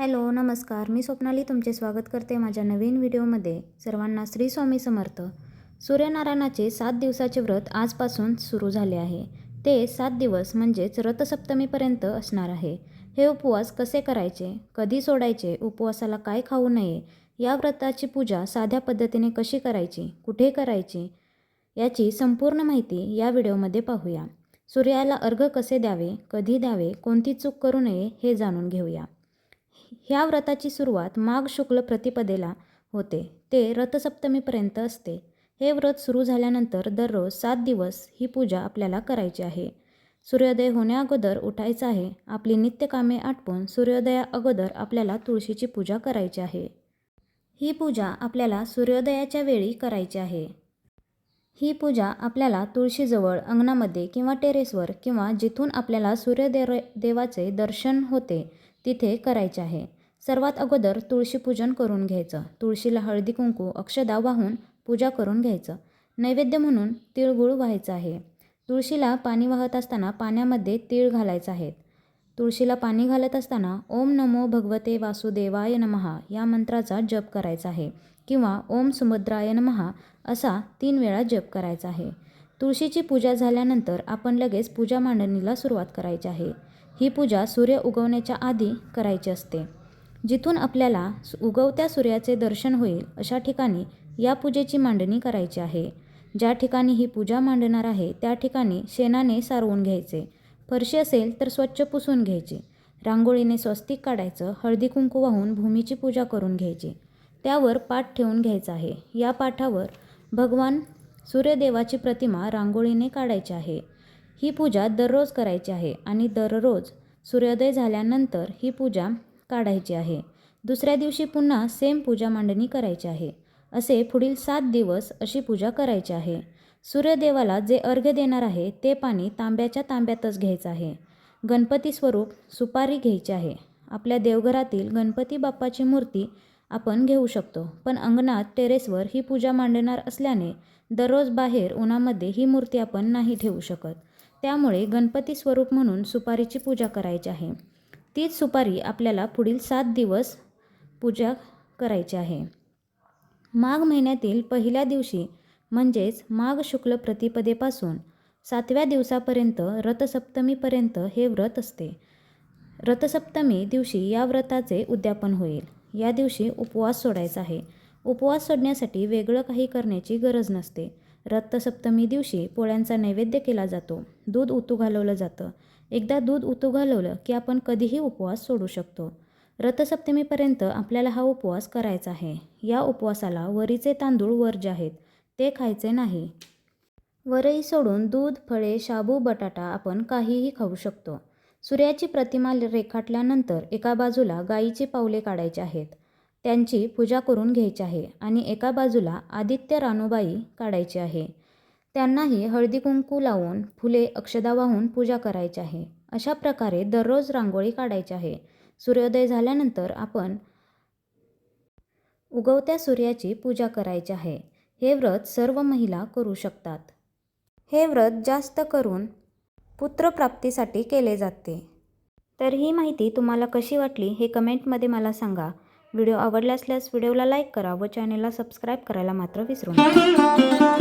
Hello नमस्कार. मी स्वप्नाली तुमचे स्वागत करते माझ्या नवीन व्हिडिओमध्ये. सर्वांना श्री स्वामी समर्थ. सूर्यनारायणाचे सात दिवसाचे व्रत आजपासून सुरू झाले आहे. ते सात दिवस म्हणजेच रथसप्तमीपर्यंत असणार आहे. हे उपवास कसे करायचे? कधी सोडायचे? उपवासाला काय खाऊ नये? या व्रताची पूजा साध्या पद्धतीने कशी करायची? कुठे करायची? याची संपूर्ण माहिती या व्हिडिओमध्ये पाहूया. सूर्याला अर्घ कसे द्यावे? कधी द्यावे? कोणती चूक करू नये? हे जाणून घेऊया. ह्या व्रताची सुरुवात माघ शुक्ल प्रतिपदेला होते. ते रथसप्तमीपर्यंत असते. हे व्रत सुरू झाल्यानंतर दररोज सात दिवस ही पूजा आपल्याला करायची आहे. सूर्योदय होण्याअगोदर उठायचं आहे. आपली नित्यकामे आटपून सूर्योदया अगोदर आपल्याला तुळशीची पूजा करायची आहे. ही पूजा आपल्याला सूर्योदयाच्या वेळी करायची आहे. ही पूजा आपल्याला तुळशीजवळ अंगणामध्ये किंवा टेरेसवर किंवा जिथून आपल्याला सूर्यदेव देवाचे दर्शन होते तिथे करायचे आहे. सर्वात अगोदर तुळशी पूजन करून घ्यायचं. तुळशीला हळदी कुंकू अक्षदा वाहून पूजा करून घ्यायचं. नैवेद्य म्हणून तिळगुळ व्हायचं आहे. तुळशीला पाणी वाहत असताना पाण्यामध्ये तीळ घालायचं आहे. तुळशीला पाणी घालत असताना ओम नमो भगवते वासुदेवाय नमहा या मंत्राचा जप करायचा आहे किंवा ओम सुमुद्राय नमहा असा तीन वेळा जप करायचा आहे. तुळशीची पूजा झाल्यानंतर आपण लगेच पूजा मांडणीला सुरुवात करायची आहे. ही पूजा सूर्य उगवण्याच्या आधी करायची असते. जिथून आपल्याला उगवत्या सूर्याचे दर्शन होईल अशा ठिकाणी या पूजेची मांडणी करायची आहे. ज्या ठिकाणी ही पूजा मांडणार आहे त्या ठिकाणी शेणाने सारवून घ्यायचे. फरशी असेल तर स्वच्छ पुसून घ्यायची. रांगोळीने स्वस्तिक काढायचं हळदी कुंकू वाहून भूमीची पूजा करून घ्यायची. त्यावर पाठ ठेवून घ्यायचा आहे. या पाठावर भगवान सूर्यदेवाची प्रतिमा रांगोळीने काढायची आहे. ही पूजा दररोज करायची आहे आणि दररोज सूर्योदय झाल्यानंतर ही पूजा काढायची आहे. दुसऱ्या दिवशी पुन्हा सेम पूजा मांडणी करायची आहे. असे पुढील सात दिवस अशी पूजा करायची आहे. सूर्यदेवाला जे अर्घ्य देणार आहे ते पाणी तांब्याच्या तांब्यातच घ्यायचं आहे. गणपती स्वरूप सुपारी घ्यायची आहे. आपल्या देवघरातील गणपती बाप्पाची मूर्ती आपण घेऊ शकतो पण अंगणात टेरेसवर ही पूजा मांडणार असल्याने दररोज बाहेर उन्हामध्ये ही मूर्ती आपण नाही ठेवू शकत. त्यामुळे गणपती स्वरूप म्हणून सुपारीची पूजा करायची आहे. तीच सुपारी आपल्याला पुढील सात दिवस पूजा करायची आहे. माघ महिन्यातील पहिल्या दिवशी म्हणजेच माघ शुक्ल प्रतिपदेपासून सातव्या दिवसापर्यंत रथसप्तमीपर्यंत हे व्रत असते. रथसप्तमी दिवशी या व्रताचे उद्यापन होईल. या दिवशी उपवास सोडायचा आहे. उपवास सोडण्यासाठी वेगळं काही करण्याची गरज नसते. रथसप्तमी दिवशी पोळ्यांचा नैवेद्य केला जातो. दूध उतू घालवलं जातं. एकदा दूध उतू घालवलं की आपण कधीही उपवास सोडू शकतो. रथसप्तमीपर्यंत आपल्याला हा उपवास करायचा आहे. या उपवासाला वरीचे तांदूळ वर्ज आहेत ते खायचे नाही. वरई सोडून दूध फळे शाबू बटाटा आपण काहीही खाऊ शकतो. सूर्याची प्रतिमा रेखाटल्यानंतर एका बाजूला गायीची पावले काढायची आहेत. त्यांची पूजा करून घ्यायची आहे आणि एका बाजूला आदित्य रानूबाई काढायची आहे. त्यांनाही हळदी कुंकू लावून फुले अक्षदा वाहून पूजा करायची आहे. अशा प्रकारे दररोज रांगोळी काढायची आहे. सूर्योदय झाल्यानंतर आपण उगवत्या सूर्याची पूजा करायची आहे. हे व्रत सर्व महिला करू शकतात. हे व्रत जास्त करून पुत्रप्राप्तीसाठी केले जाते. तर ही माहिती तुम्हाला कशी वाटली हे कमेंटमध्ये मला सांगा. व्हिडिओ आवडला असल्यास व्हिडिओला लाईक करा व चॅनेलला सबस्क्राईब करायला मात्र विसरू नका.